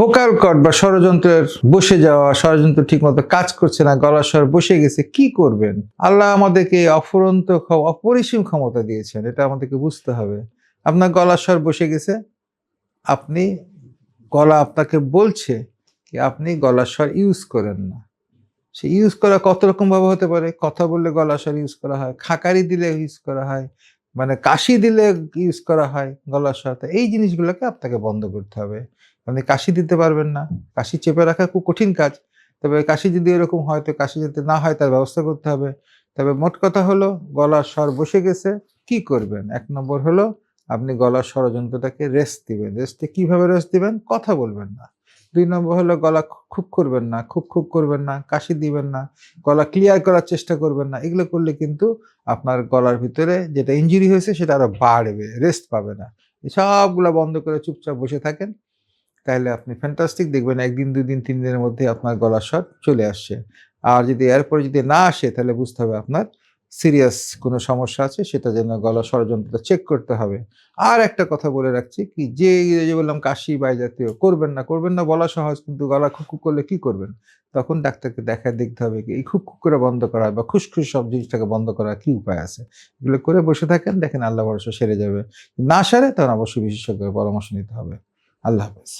Vocal কট বা ষড়যন্ত্রের বসে যাওয়া, ষড়যন্ত্র ঠিকমতো কাজ করছে না, গলার স্বর বসে গেছে, কি করবেন? আল্লাহ আমাদেরকে অফুরন্ত অপরিসীম ক্ষমতা দিয়েছেন, এটা আমাদেরকে বুঝতে হবে। আপনার গলার স্বর বসে গেছে, আপনি গলা আপনাকে বলছে কি আপনি গলার স্বর ইউজ করেন না। সে ইউজ করা কত রকম ভাবে হতে পারে? কথা বললে গলার স্বর ইউজ করা হয়, খাকারি দিলে ইউজ করা হয় মানে কাশি দিলে ইউজ করা হয় গলার তো এই জিনিসগুলোকে আপনাকে বন্ধ করতে হবে। আপনি কাশি দিতে পারবেন না। কাশি চেপে রাখা খুব কঠিন কাজ। তবে কাশি যদি এরকম হয়, তো কাশি যাতে না হয়, তার ব্যবস্থা করতে হবে। তবে মোট কথা হলো, গলার স্বর বসে গেছে, কি করবেন? এক নম্বর হলো, আপনি গলার ষড়যন্ত্রটাকে রেস্ট দিবেন। রেস্টে কীভাবে রেস্ট দিবেন? কথা বলবেন না। দুই নম্বর হলো গলা খুব করবেন না, খুব খুব করবেন না, কাশি দিবেন না, গলা ক্লিয়ার করার চেষ্টা করবেন না, এগুলো করলে কিন্তু আপনার গলার ভিতরে যেটা ইঞ্জুরি হয়েছে সেটা আরও বাড়বে রেস্ট পাবে না। সবগুলো বন্ধ করে চুপচাপ বসে থাকেন, তাহলে আপনি ফ্যান্টাস্টিক দেখবেন, একদিন দুই দিন তিন দিনের মধ্যে আপনার গলার স্বর চলে আসছে। আর যদি এরপরে যদি না আসে, তাহলে বুঝতে হবে আপনার সিরিয়াস কোনো সমস্যা আছে? সেটা যেন গলা ষড়যন্ত্রটা চেক করতে হবে। আর একটা কথা বলে রাখছি কি, যে যে বললাম কাশি বা জাতীয়, করবেন না করবেন না বলা সহজ, কিন্তু গলা খুকুক করলে কি করবেন? তখন ডাক্তারকে দেখায় দেখতে হবে কি, এই খুকুক করে বন্ধ করা বা খুশখুশ সব জিনিসটাকে বন্ধ করার কি উপায় আছে? এগুলো করে বসে থাকেন, দেখেন আল্লাহ ভরসা সেরে যাবে। না সারে তখন অবশ্যই বিশেষজ্ঞের পরামর্শ নিতে হবে। আল্লাহ হাফেজ।